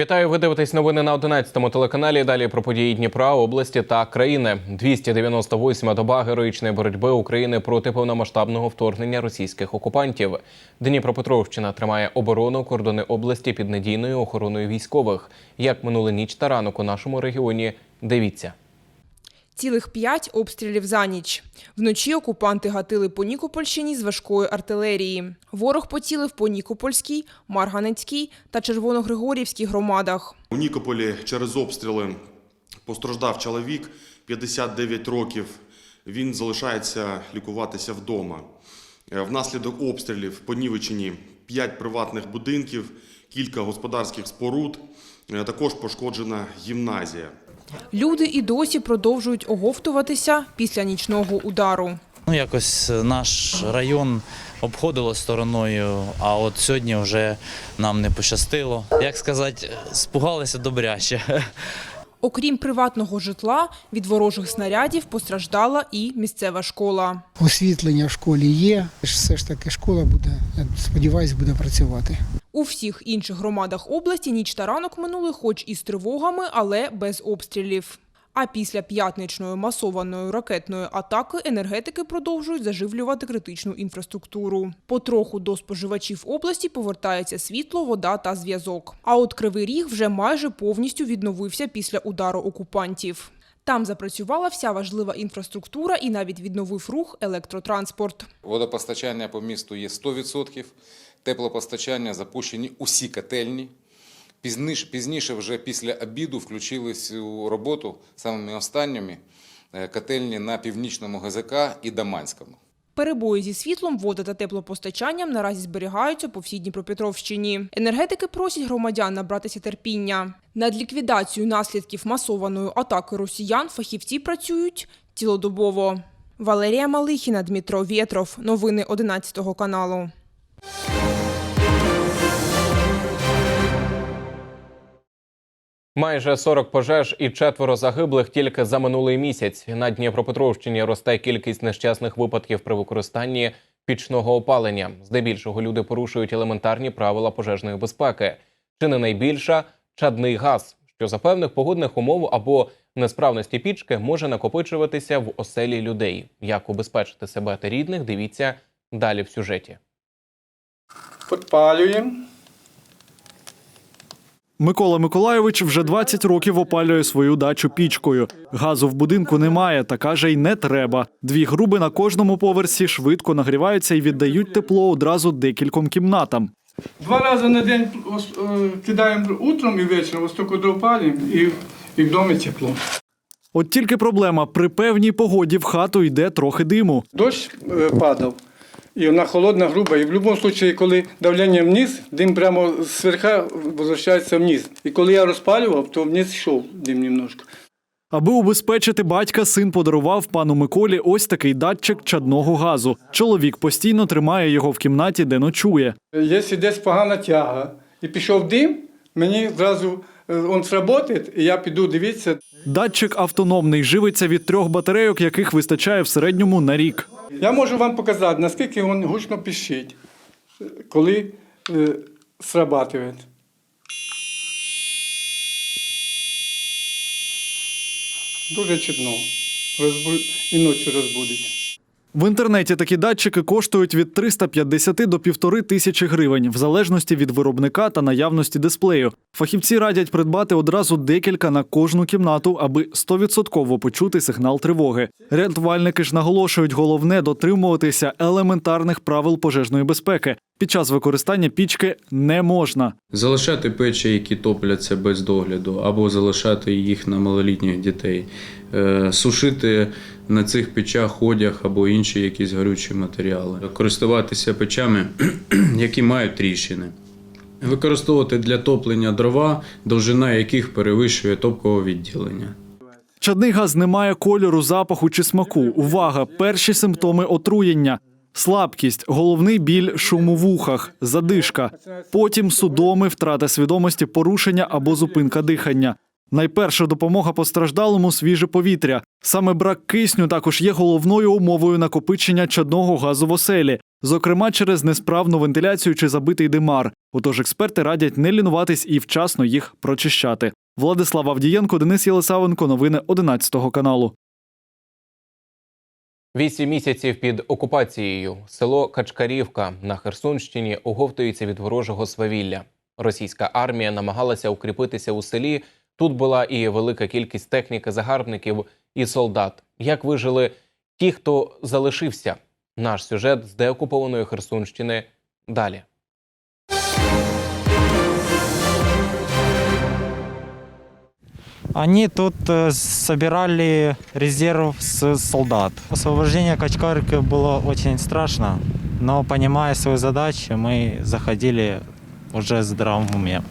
Вітаю, ви дивитесь новини на 11-му телеканалі. Далі про події Дніпра, області та країни. 298-ма доба героїчної боротьби України проти повномасштабного вторгнення російських окупантів. Дніпропетровщина тримає оборону кордони області під надійною охороною військових. Як минули ніч та ранок у нашому регіоні, дивіться. Цілих п'ять обстрілів за ніч. Вночі окупанти гатили по Нікопольщині з важкої артилерії. Ворог поцілив по Нікопольській, Марганецькій та Червоногригорівській громадах. У Нікополі через обстріли постраждав чоловік 59 років. Він залишається лікуватися вдома. Е, Внаслідок обстрілів понівечені 5 приватних будинків, кілька господарських споруд. Е, Також пошкоджена гімназія. Люди і досі продовжують оговтуватися після нічного удару. Ну, якось наш район обходило стороною, а от сьогодні вже нам не пощастило. Як сказати, спугалися добряче. Окрім приватного житла, від ворожих снарядів постраждала і місцева школа. Освітлення в школі є. Все ж таки школа буде, я сподіваюся, буде працювати. У всіх інших громадах області ніч та ранок минули хоч і з тривогами, але без обстрілів. А після п'ятничної масованої ракетної атаки енергетики продовжують заживлювати критичну інфраструктуру. Потроху до споживачів області повертається світло, вода та зв'язок. А от Кривий Ріг вже майже повністю відновився після удару окупантів. Там запрацювала вся важлива інфраструктура і навіть відновив рух електротранспорт. Водопостачання по місту є 100%, теплопостачання запущені усі котельні. Пізніше, пізніше вже після обіду включились у роботу самими останніми е, котельні на північному ГЗК і Даманському. Перебої зі світлом, вода та теплопостачанням наразі зберігаються по всій Дніпропетровщині. Енергетики просять громадян набратися терпіння. Над ліквідацією наслідків масованої атаки росіян фахівці працюють цілодобово. Валерія Малихіна, Дмитро Вєтров. Новини 11 каналу. Майже 40 пожеж і четверо загиблих тільки за минулий місяць. На Дніпропетровщині росте кількість нещасних випадків при використанні пічного опалення. Здебільшого люди порушують елементарні правила пожежної безпеки. Чи не найбільша чадний газ, що за певних погодних умов або несправності пічки може накопичуватися в оселі людей. Як убезпечити себе та рідних, дивіться далі в сюжеті. Підпалюємо. Микола Миколайович вже 20 років опалює свою дачу пічкою. Газу в будинку немає, та каже, й не треба. Дві груби на кожному поверсі швидко нагріваються і віддають тепло одразу декільком кімнатам. Два рази на день е, кидаємо утром і вечором, ось тільки допалюємо і, і в домі тепло. От тільки проблема при певній погоді в хату йде трохи диму. Дощ е, падав, і вона холодна, груба. І в будь-якому випадку, коли давлення вниз, дим прямо з верха возвращається вниз. І коли я розпалював, то вниз йшов дим немножко. Аби убезпечити батька, син подарував пану Миколі ось такий датчик чадного газу. Чоловік постійно тримає його в кімнаті, де ночує. Якщо десь погана тяга і пішов дим, мені зразу він сработає, і я піду дивитися. Датчик автономний живиться від трьох батарейок, яких вистачає в середньому на рік. Я можу вам показати, наскільки він гучно пищить, коли е, срабатує. Дуже чутно. Розбу... І ночі розбудить. В інтернеті такі датчики коштують від 350 до півтори тисячі гривень, в залежності від виробника та наявності дисплею. Фахівці радять придбати одразу декілька на кожну кімнату, аби 100% почути сигнал тривоги. Рятувальники ж наголошують, головне дотримуватися елементарних правил пожежної безпеки. Під час використання пічки не можна. Залишати печі, які топляться без догляду, або залишати їх на малолітніх дітей, сушити на цих печах одяг або інші якісь горючі матеріали, користуватися печами, які мають тріщини. Використовувати для топлення дрова, довжина яких перевищує топкове відділення. Чадний не має кольору, запаху чи смаку. Увага! Перші симптоми отруєння. Слабкість, головний біль, шум у вухах, задишка. Потім судоми, втрата свідомості, порушення або зупинка дихання. Найперша допомога постраждалому свіже повітря. Саме брак кисню також є головною умовою накопичення чадного газу в оселі, зокрема через несправну вентиляцію чи забитий димар. Отож експерти радять не лінуватись і вчасно їх прочищати. Владислав Авдієнко, Денис Єлисавенко, новини 11 каналу. Вісім місяців під окупацією село Качкарівка на Херсонщині оговтується від ворожого свавілля. Російська армія намагалася укріпитися у селі. Тут була і велика кількість техніки загарбників і солдат. Як вижили ті, хто залишився? Наш сюжет з деокупованої Херсонщини далі. Они тут э, собирали резерв с солдат. Освобождение Качкарки было очень страшно, но понимая свою задачу, мы заходили уже в здравом уме.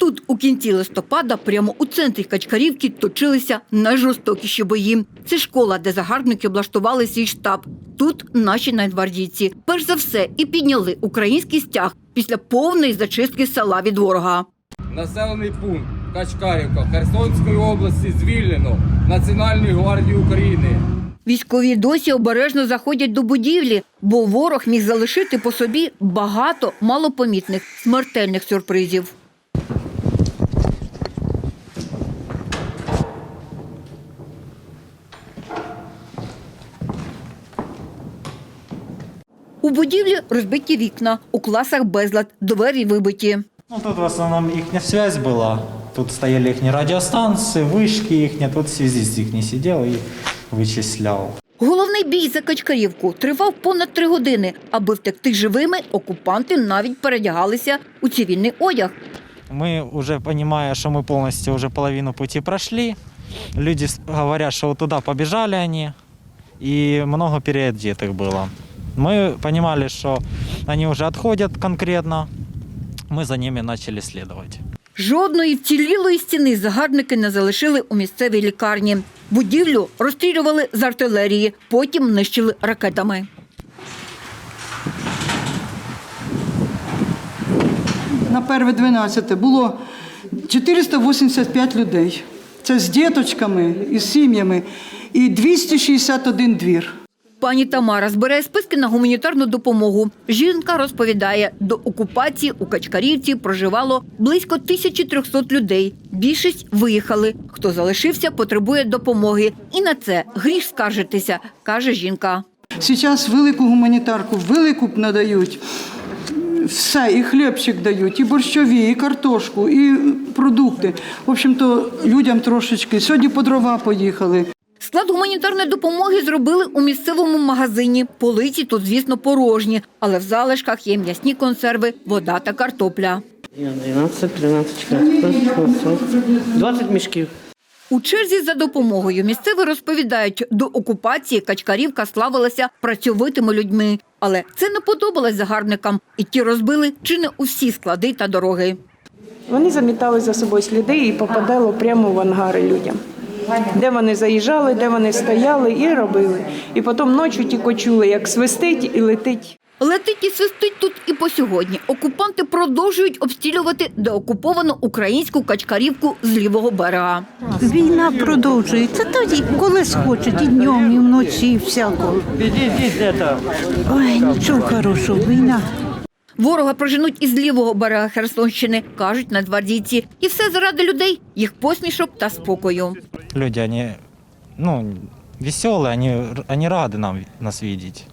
Тут у кінці листопада, прямо у центрі Качкарівки, точилися найжорстокіші бої. Це школа, де загарбники облаштували свій штаб. Тут наші найгвардійці. Перш за все і підняли український стяг після повної зачистки села від ворога. Населений пункт Качкарівка Херсонської області звільнено Національною гвардією України. Військові досі обережно заходять до будівлі, бо ворог міг залишити по собі багато малопомітних смертельних сюрпризів. У будівлі розбиті вікна, у класах безлад, двері вибиті. Ну, тут в основном их связь была. Тут стояли их радиостанции, вышки их. Тут связист их не сидел и вычислял. Головний бій за Качкарівку тривав понад три години. Аби втекти живими, окупанти навіть передягалися у цивільний одяг. Мы уже понимая, что мы полностью уже половину пути прошли, люди с- говорят, что вот туда побежали они, и много переодетых было. Мы понимали, что они уже отходят конкретно, мы за ними начали следовать. Жодної вцілілої стіни загарбники не залишили у місцевій лікарні. Будівлю розстрілювали з артилерії, потім нищили ракетами. на перве 12 було 485 людей. Це з діточками і з сім'ями, і 261 двір. Пані Тамара збирає списки на гуманітарну допомогу. Жінка розповідає, до окупації у Качкарівці проживало близько 1300 людей. Більшість виїхали. Хто залишився, потребує допомоги. І на це гріх скаржитися, каже жінка. Зараз велику гуманітарку, велику надають. Все, і хлібчик дають, і борщові, і картошку, і продукти. В общем-то, людям трошечки. Сьогодні по дрова поїхали. Склад гуманітарної допомоги зробили у місцевому магазині. Полиці тут, звісно, порожні, але в залишках є м'ясні консерви, вода та картопля. 12, 13, 14, 15, 20 мішків. У черзі за допомогою місцеві розповідають, до окупації Качкарівка славилася працьовитими людьми. Але це не подобалось загарбникам, і ті розбили чи не усі склади та дороги. Вони замітали за собою сліди і попадало прямо в ангари людям. Де вони заїжджали, де вони стояли і робили. І потім ночі тільки чули, як свистить і летить. Летить і свистить тут і по сьогодні. Окупанти продовжують обстрілювати деокуповану українську Качкарівку з лівого берега. Війна продовжується тоді, коли схочуть, і днем, і вночі, і всяко. Ой, нічого хорошого, війна. Ворога проженуть із лівого берега Херсонщини, кажуть нацгвардійці. І все заради людей, їх посмішок та спокою Люди, они, ну, веселые, они, они рады нам, нас видеть.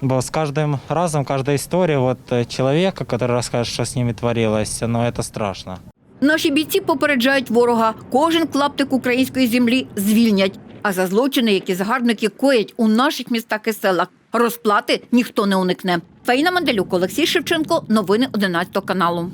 Бо с каждым разом, каждая история вот э, человека, который расскажет, что с ними творилось, но это страшно. Наші бійці попереджають ворога, кожен клаптик української землі звільнять. А за злочини, які загарбники коять у наших містах і селах, розплати ніхто не уникне. Фаїна Манделюк, Олексій Шевченко, новини 11 каналу.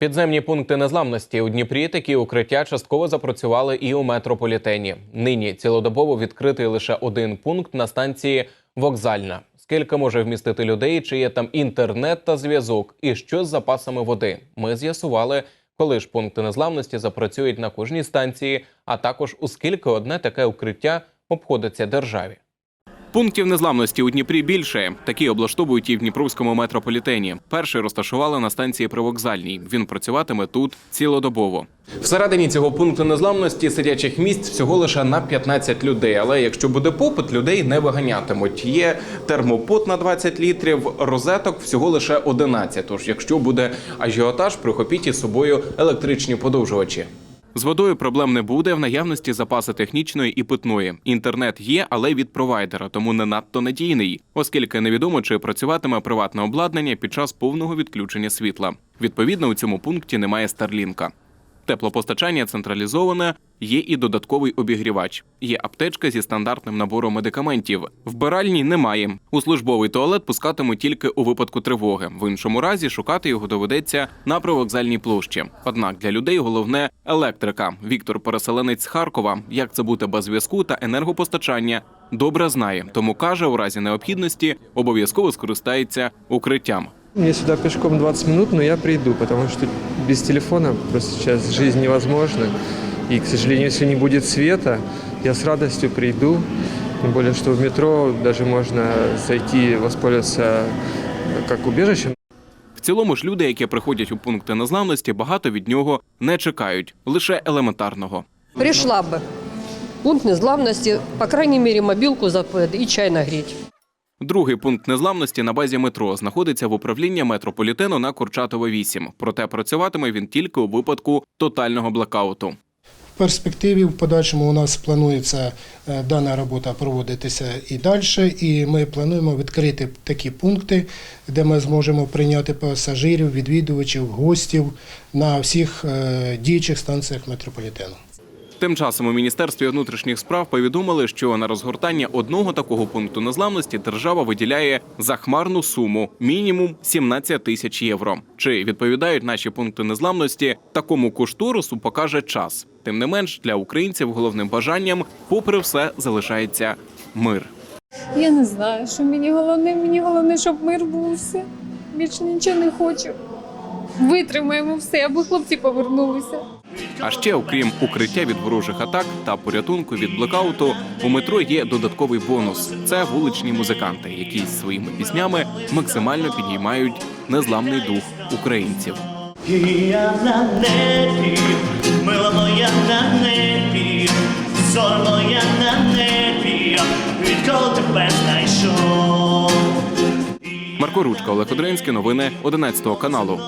Підземні пункти незламності у Дніпрі такі укриття частково запрацювали і у метрополітені. Нині цілодобово відкритий лише один пункт на станції Вокзальна. Скільки може вмістити людей, чи є там інтернет та зв'язок, і що з запасами води? Ми з'ясували, коли ж пункти незламності запрацюють на кожній станції, а також у скільки одне таке укриття обходиться державі. Пунктів незламності у Дніпрі більше. Такі облаштовують і в Дніпровському метрополітені. Перший розташували на станції Привокзальній. Він працюватиме тут цілодобово. Всередині цього пункту незламності сидячих місць всього лише на 15 людей. Але якщо буде попит, людей не виганятимуть. Є термопот на 20 літрів, розеток всього лише 11. Тож, якщо буде ажіотаж, прихопіть із собою електричні подовжувачі. З водою проблем не буде. В наявності запаси технічної і питної. Інтернет є, але від провайдера, тому не надто надійний, оскільки невідомо, чи працюватиме приватне обладнання під час повного відключення світла. Відповідно, у цьому пункті немає старлінка. Теплопостачання централізоване, є і додатковий обігрівач. Є аптечка зі стандартним набором медикаментів. Вбиральні немає. У службовий туалет пускатимуть тільки у випадку тривоги. В іншому разі шукати його доведеться на привокзальній площі. Однак для людей головне електрика. Віктор, переселенець з Харкова, як це бути без зв'язку та енергопостачання, добре знає. Тому каже, у разі необхідності обов'язково скористається укриттям. Мне сюда пешком 20 минут, но я приду, потому что без телефона просто сейчас жизнь невозможна. И, к сожалению, если не будет света, я с радостью приду. Тем более, что в метро даже можно зайти, воспользоваться как убежищем. В цілому ж люди, які приходять у пункти незламності, багато від нього не чекають, лише елементарного. Пришла бы. Пункт незламності, по крайней мере, мобилку запад и чай нагреть. Другий пункт незламності на базі метро знаходиться в управлінні метрополітену на Курчатова 8. Проте працюватиме він тільки у випадку тотального блекауту. В перспективі в подальшому у нас планується е, дана робота проводитися і далі. І ми плануємо відкрити такі пункти, де ми зможемо прийняти пасажирів, відвідувачів, гостів на всіх е, діючих станціях метрополітену. Тим часом у міністерстві внутрішніх справ повідомили, що на розгортання одного такого пункту незламності держава виділяє захмарну суму мінімум 17 тисяч євро. Чи відповідають наші пункти незламності такому кошторису, покаже час. Тим не менш, для українців головним бажанням, попри все, залишається мир. Я не знаю, що мені головне. Мені головне, щоб мир був все. Більше нічого не хочу. Витримаємо все, аби хлопці повернулися. А ще, окрім укриття від ворожих атак та порятунку від блекауту, у метро є додатковий бонус: це вуличні музиканти, які своїми піснями максимально підіймають незламний дух українців. Я на небі, мила моя на небі, зоря моя на небі, відколи тебе знайшов. Марко Ручка, Олег Одринський, новини 11 каналу.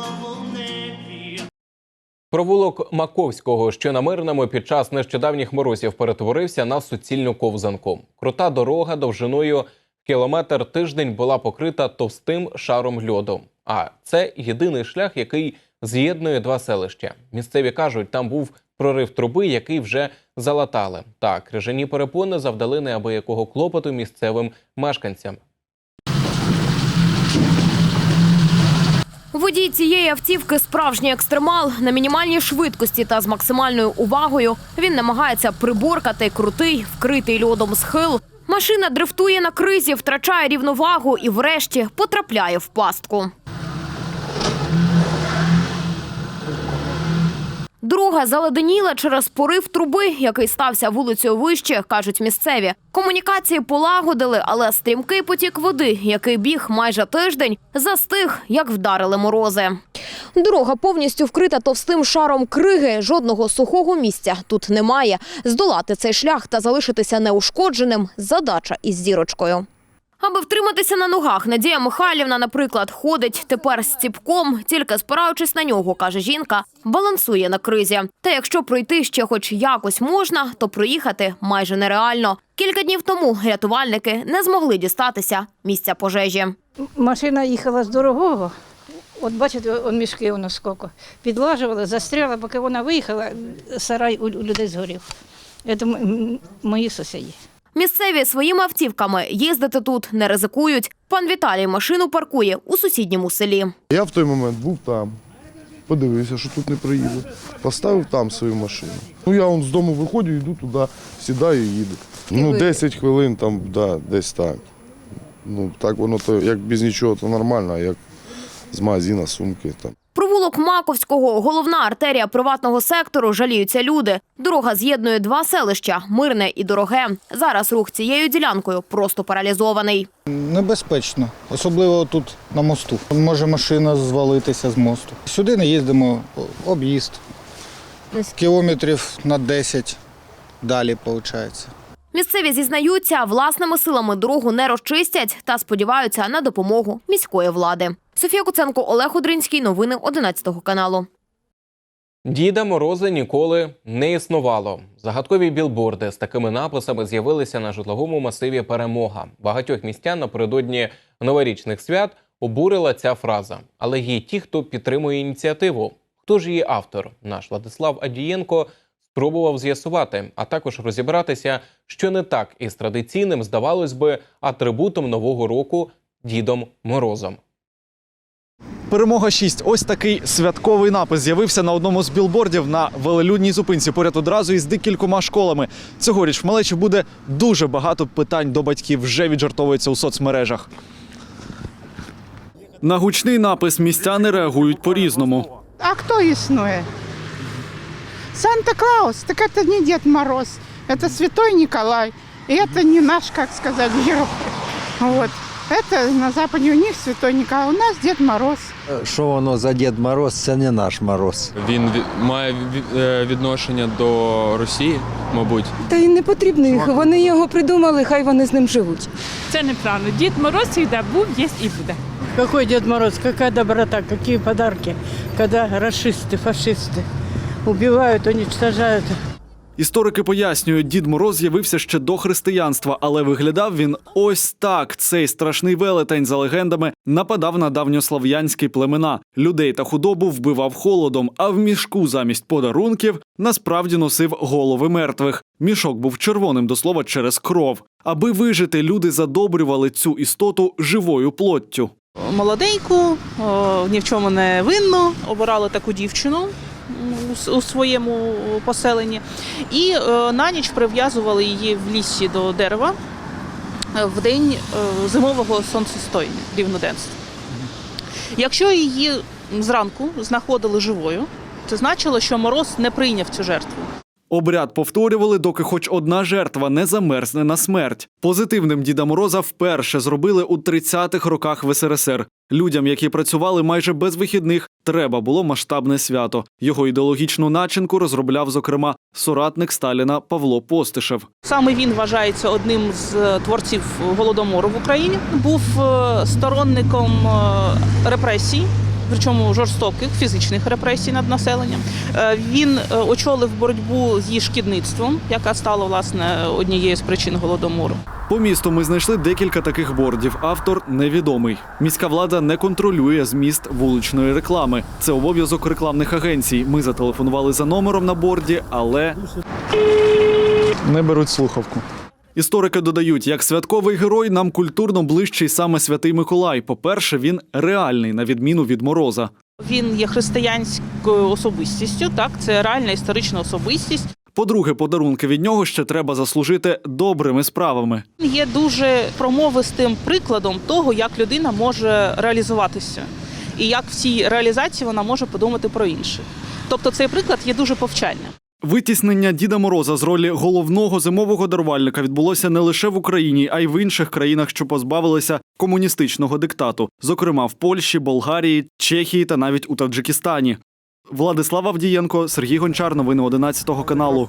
Провулок Маковського, що на мирному під час нещодавніх морозів перетворився на суцільну ковзанку. Крута дорога довжиною кілометр тиждень була покрита товстим шаром льоду. А це єдиний шлях, який з'єднує два селища. Місцеві кажуть, там був прорив труби, який вже залатали. Так, крижані перепони завдали неабиякого клопоту місцевим мешканцям. Водій цієї автівки справжній екстремал на мінімальній швидкості та з максимальною увагою. Він намагається приборкати крутий, вкритий льодом схил. Машина дрифтує на кризі, втрачає рівновагу і, врешті, потрапляє в пастку. Друга заледеніла через порив труби, який стався вулицею вище, кажуть місцеві. Комунікації полагодили, але стрімкий потік води, який біг майже тиждень, застиг, як вдарили морози. Дорога повністю вкрита товстим шаром криги. Жодного сухого місця тут немає. Здолати цей шлях та залишитися неушкодженим задача із зірочкою. Аби втриматися на ногах, Надія Михайлівна, наприклад, ходить тепер з ціпком, тільки спираючись на нього, каже жінка, балансує на кризі. Та якщо пройти ще хоч якось можна, то проїхати майже нереально. Кілька днів тому рятувальники не змогли дістатися місця пожежі. Машина їхала з дорогого. От бачите, он мішки у нас скільки. Підлажували, застряла, поки вона виїхала, сарай у людей згорів. Це мої сусіди. Місцеві своїми автівками їздити тут не ризикують. Пан Віталій машину паркує у сусідньому селі. Я в той момент був там, подивився, що тут не приїду. Поставив там свою машину. Ну я вон з дому виходжу, йду туди, сідаю і їду. Ну, 10 хвилин там, да, десь так. Ну, так воно то як без нічого, то нормально, а як з магазина, сумки там. Провулок Маковського, головна артерія приватного сектору, жаліються люди. Дорога з'єднує два селища Мирне і Дороге. Зараз рух цією ділянкою просто паралізований. Небезпечно, особливо тут на мосту. Може машина звалитися з мосту. Сюди не їздимо, об'їзд. Кілометрів на 10 далі, виходить. Місцеві зізнаються, власними силами дорогу не розчистять та сподіваються на допомогу міської влади. Софія Куценко, Олег Одринський. Новини 11 каналу. Діда Мороза ніколи не існувало. Загадкові білборди з такими написами з'явилися на житловому масиві Перемога. Багатьох містян напередодні новорічних свят обурила ця фраза. Але є ті, хто підтримує ініціативу. Хто ж її автор? Наш Владислав Адієнко спробував з'ясувати, а також розібратися, що не так із традиційним, здавалось би, атрибутом нового року Дідом Морозом. Перемога 6. Ось такий святковий напис з'явився на одному з білбордів на велелюдній зупинці поряд одразу із декількома школами. Цьогоріч в малечі буде дуже багато питань до батьків. Вже віджартовується у соцмережах. На гучний напис містяни реагують по-різному. А кто існує? Санта-Клаус, так это не Дед Мороз, это Святой Николай. И это не наш, как сказать, герой. Вот. Это на Западе у них Святой Николай, у нас Дед Мороз. Що воно за Дід Мороз, це не наш Мороз. Він ві- має ві- е, відношення до Росії, мабуть. Та й не потрібно їх. Вони його придумали, хай вони з ним живуть. Це неправильно. Дід Мороз завжди був, є і буде. Какой Дед Мороз, какая доброта, какие подарки, когда расисты, фашисты убивают, уничтожают. Історики пояснюють, Дід Мороз з'явився ще до християнства, але виглядав він ось так. Цей страшний велетень за легендами нападав на давньослав'янські племена. Людей та худобу вбивав холодом, а в мішку замість подарунків насправді носив голови мертвих. Мішок був червоним до слова через кров. Аби вижити, люди задобрювали цю істоту живою плоттю. Молоденьку, о, ні в чому не винну, обирали таку дівчину у своєму поселенні і е, на ніч прив'язували її в лісі до дерева е, в день е, зимового сонцестояння, рівноденства. Якщо її зранку знаходили живою, це значило, що мороз не прийняв цю жертву. Обряд повторювали, доки хоч одна жертва не замерзне на смерть. Позитивним Діда Мороза вперше зробили у 30-х роках в СРСР. Людям, які працювали майже без вихідних, треба було масштабне свято. Його ідеологічну начинку розробляв, зокрема, соратник Сталіна Павло Постишев. Саме він вважається одним з е, творців голодомору в Україні. Був е, сторонником е, репресій, причому жорстоких фізичних репресій над населенням. Е, Він е, очолив боротьбу з її шкідництвом, яка стала власне однією з причин голодомору. По місту ми знайшли декілька таких бордів. Автор невідомий. Міська влада не контролює зміст вуличної реклами. Це обов'язок рекламних агенцій. Ми зателефонували за номером на борді, але не беруть слухавку. Історики додають, як святковий герой нам культурно ближчий саме святий Миколай. По-перше, він реальний, на відміну від мороза. Він є християнською особистістю. Так, це реальна історична особистість. По-друге, подарунки від нього ще треба заслужити добрими справами. Він є дуже промовистим прикладом того, як людина може реалізуватися, і як в цій реалізації вона може подумати про інших. Тобто цей приклад є дуже повчальним. Витіснення Діда Мороза з ролі головного зимового дарувальника відбулося не лише в Україні, а й в інших країнах, що позбавилися комуністичного диктату, зокрема в Польщі, Болгарії, Чехії та навіть у Таджикистані. Владислав Авдієнко, Сергій Гончар, новини 11 каналу.